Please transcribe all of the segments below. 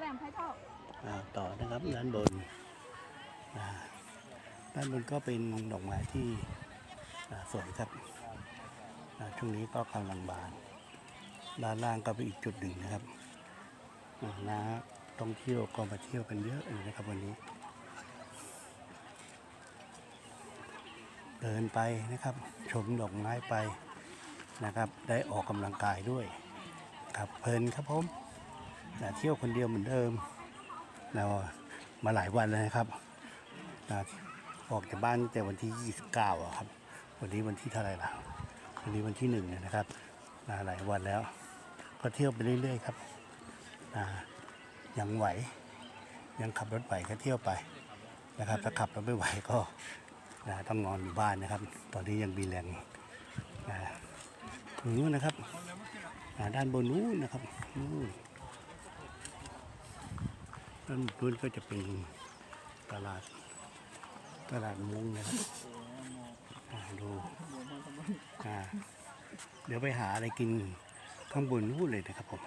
แหลมไพ่ทอกต่อนะครับด้านบนด้านบนก็เป็นดอกไม้ที่สวยครับช่วงนี้ก็กำลังบานด้านล่างก็เป็นอีกจุดหนึ่งนะครับนะท่องเที่ยวก็มาเที่ยวกันเยอะเลยนะครับวันนี้ เดินไปนะครับ ชมดอกไม้ไปนะครับ ได้ออกกำลังกายด้วยครับเพลินครับผม นะเที่ยวคนเดียวเหมือนเดิมเรามาหลายวันแล้วนะครับนะออกจากบ้านตั้งแต่วันที่ 29อะครับ วันนี้วันที่เท่าไหร่ละวันนี้วันที่หนึ่งนะครับนะหลายวันแล้ว ก็เที่ยวไปเรื่อยๆครับนะยังไหว ยังขับรถไหวก็เที่ยวไปนะครับ ถ้าขับรถไม่ไหวก็นะต้องนอนอยู่บ้านนะครับ ตอนนี้ยังมีแรงนะตรงนู้นนะครับนะด้านบนนู้นนะครับนู้น ด้านบนก็จะเป็นตลาด ตลาดมุงนะครับดูเดี๋ยวไปหาอะไรกินข้างบนนู้นเลยนะครับผม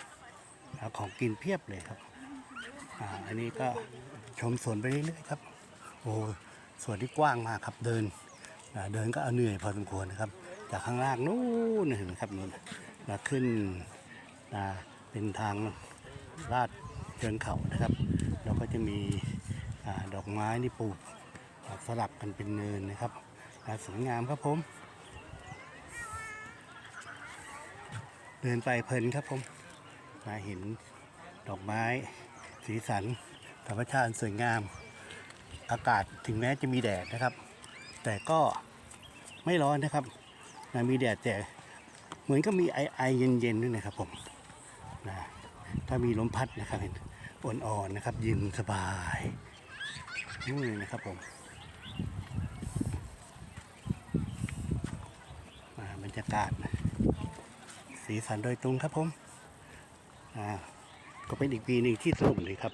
ของกินเพียบเลยครับอ,อันนี้ก็ชมสวนไปเรื่อยๆครับ โอ้สวนที่กว้างมากครับเดินเดินก็เอาเหนื่อยพอสมควรนะครับ จากข้างล่างนู้นเห็นไหมครับนู้นนะขึ้นเป็นทางลาดเชิงเขานะครับ แล้วก็จะมีอดอกไม้ที่ปลูกสลับกันเป็นเนินนะครับสวยงามครับผม เดินไปเพลินครับผมมาเห็นดอกไม้สีสันธรรมชาติสวยงาม อากาศถึงแม้จะมีแดดนะครับ แต่ก็ไม่ร้อนนะครับนะมีแดดแต่เหมือนก็มีไอไอเย็นๆด้วยนะครับผมนะถ้ามีลมพัดนะครับเห็น อ่อนๆนะครับ เย็นสบายนี่นนะครับผมมาบรรยากาศ สีสันโดยตรงครับผมอ่าก็เป็นอีกปีหนึ่งที่สนุกเลยครับ